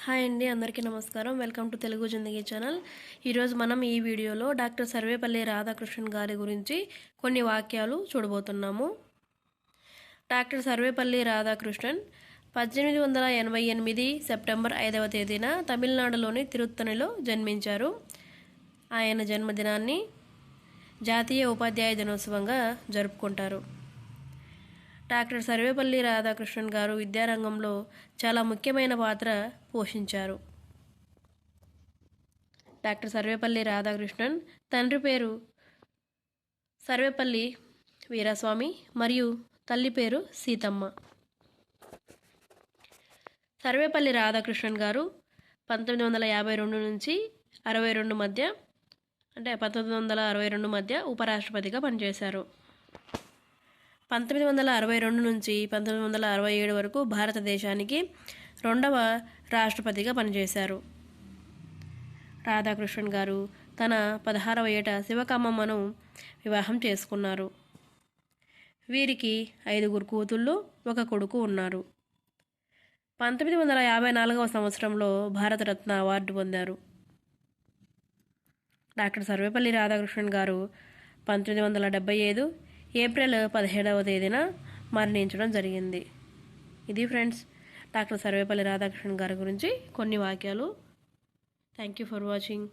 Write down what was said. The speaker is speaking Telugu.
హాయ్ అండి అందరికీ నమస్కారం. Welcome to Telugu Zindagi channel. ఈరోజు మనం ఈ వీడియోలో డాక్టర్ సర్వేపల్లి రాధాకృష్ణన్ గారి గురించి కొన్ని వాక్యాలు చూడబోతున్నాము. డాక్టర్ సర్వేపల్లి రాధాకృష్ణన్ పద్దెనిమిది వందల ఎనభై ఎనిమిది సెప్టెంబర్ ఐదవ తేదీన తమిళనాడులోని తిరుత్తణిలో జన్మించారు. ఆయన జన్మదినాన్ని జాతీయ ఉపాధ్యాయ దినోత్సవంగా జరుపుకుంటారు. డాక్టర్ సర్వేపల్లి రాధాకృష్ణన్ గారు విద్యారంగంలో చాలా ముఖ్యమైన పాత్ర పోషించారు. డాక్టర్ సర్వేపల్లి రాధాకృష్ణన్ తండ్రి పేరు సర్వేపల్లి వీరాస్వామి మరియు తల్లి పేరు సీతమ్మ. సర్వేపల్లి రాధాకృష్ణన్ గారు పంతొమ్మిది వందల యాభై రెండు నుంచి అరవై రెండు మధ్య అంటే పంతొమ్మిది వందల అరవై రెండు మధ్య ఉపరాష్ట్రపతిగా పనిచేశారు. పంతొమ్మిది వందల అరవై రెండు నుంచి పంతొమ్మిది వందల అరవై ఏడు వరకు భారతదేశానికి రెండవ రాష్ట్రపతిగా పనిచేశారు. రాధాకృష్ణన్ గారు తన పదహారవ ఏట శివకమ్మమ్మను వివాహం చేసుకున్నారు. వీరికి ఐదుగురు కూతుళ్ళు ఒక కొడుకు ఉన్నారు. పంతొమ్మిది వందల యాభై నాలుగవ సంవత్సరంలో భారతరత్న అవార్డు పొందారు. డాక్టర్ సర్వేపల్లి రాధాకృష్ణన్ గారు పంతొమ్మిది వందల డెబ్బై ఐదు ఏప్రిల్ పదిహేడవ తేదీన మరణించడం జరిగింది. ఇది ఫ్రెండ్స్ డాక్టర్ సర్వేపల్లి రాధాకృష్ణన్ గారి గురించి కొన్ని వాక్యాలు. Thank you for watching